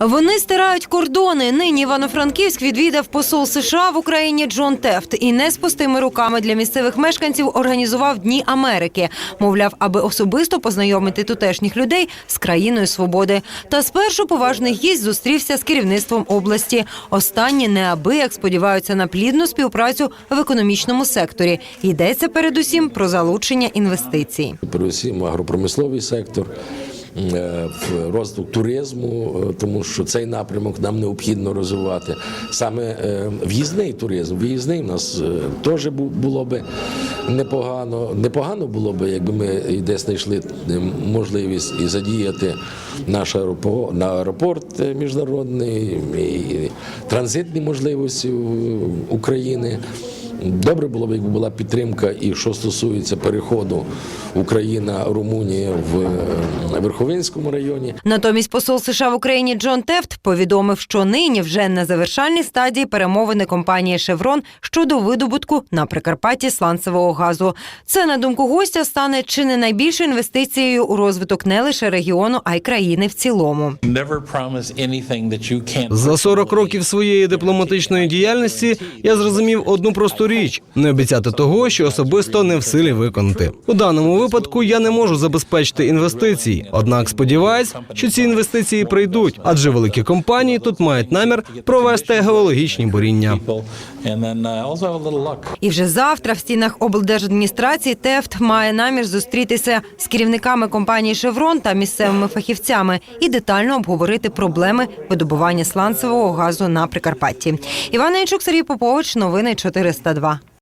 Вони стирають кордони. Нині Івано-Франківськ відвідав посол США в Україні Джон Тефт і не з пустими руками для місцевих мешканців організував Дні Америки. Мовляв, аби особисто познайомити тутешніх людей з країною свободи. Та спершу поважний гість зустрівся з керівництвом області. Останні неабияк сподіваються на плідну співпрацю в економічному секторі. Йдеться передусім про залучення інвестицій. передусім агропромисловий сектор. Е, в розвиток туризму, е, тому що цей напрямок нам необхідно розвивати. Саме е, в'їзний туризм, в'їзний в нас теж бу- було би непогано. Непогано було би, якби ми і десь знайшли можливість і задіяти наш аеропорт, на аеропорт міжнародний, і транзитні можливості України. Добре було б, якби була підтримка, і що стосується переходу Україна-Румунія в е, Верховинському районі. Натомість посол США в Україні Джон Тефт повідомив, що нині вже на завершальній стадії перемовини компанії Шеврон щодо видобутку на Прикарпатті сланцевого газу. Це на думку гостя стане чи не найбільшою інвестицією у розвиток не лише регіону, а й країни в цілому. За 40 років своєї дипломатичної діяльності я зрозумів одну просту річ: не обіцяти того, що особисто не в силі виконати. У даному випадку я не можу забезпечити інвестиції. Однак сподіваюсь, що ці інвестиції прийдуть, адже великі компанії тут мають намір провести геологічні буріння. І вже завтра в стінах облдержадміністрації Тефт має намір зустрітися з керівниками компанії Шеврон та місцевими фахівцями і детально обговорити проблеми видобування сланцевого газу на Прикарпатті. Іван Янчук, Сергій Попович, новини 402. var.